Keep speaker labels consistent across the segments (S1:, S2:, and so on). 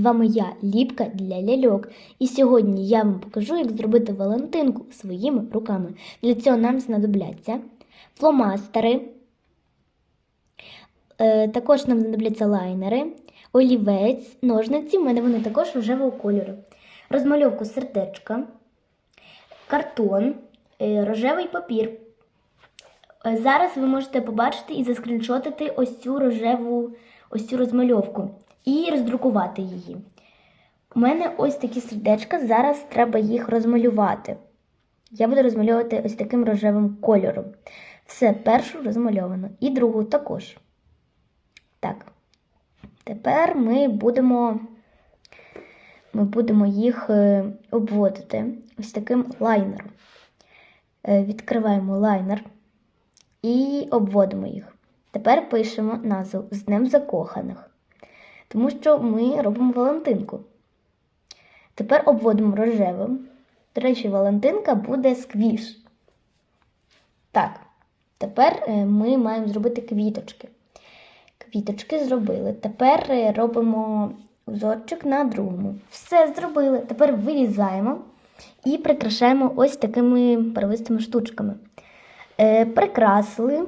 S1: вами я, Ліпка для ляльок. І сьогодні я вам покажу, як зробити Валентинку своїми руками. Для цього нам знадобляться фломастери, е, також нам знадобляться лайнери, олівець, ножниці, в мене вони також рожевого кольору, розмальовку сердечка, картон, е, рожевий папір. Е, Зараз ви можете побачити і заскріншотити ось цю рожеву ось цю розмальовку і роздрукувати її. У мене ось такі сердечка, зараз треба їх розмалювати. Я буду розмальовувати ось таким рожевим кольором. Все, першу розмальовано. І другу також. Так. Тепер ми будемо, ми будемо їх е, обводити ось таким лайнером. Е, Відкриваємо лайнер і обводимо їх. Тепер пишемо назву з Днем Закоханих, тому що ми робимо Валентинку. Тепер обводимо рожевим. До речі, Валентинка буде сквіш. Так, тепер е, ми маємо зробити квіточки. Квіточки зробили. Тепер е, робимо узорчик на другому. Все зробили. Тепер вирізаємо і прикрашаємо ось такими барвистими штучками. Е, прикрасили.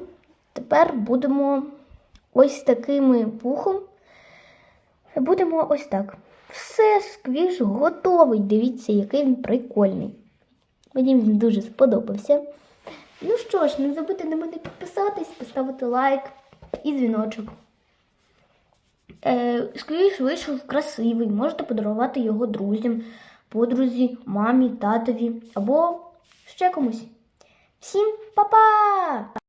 S1: Тепер будемо ось такими пухом. Будемо ось так. Все, сквіш готовий. Дивіться, який він прикольний. Мені він дуже сподобався. Ну що ж, не забудьте на мене підписатись, поставити лайк і дзвіночок. Е, сквіш вийшов красивий, можете подарувати його друзям, подрузі, мамі, татові або ще комусь. Всім па-па!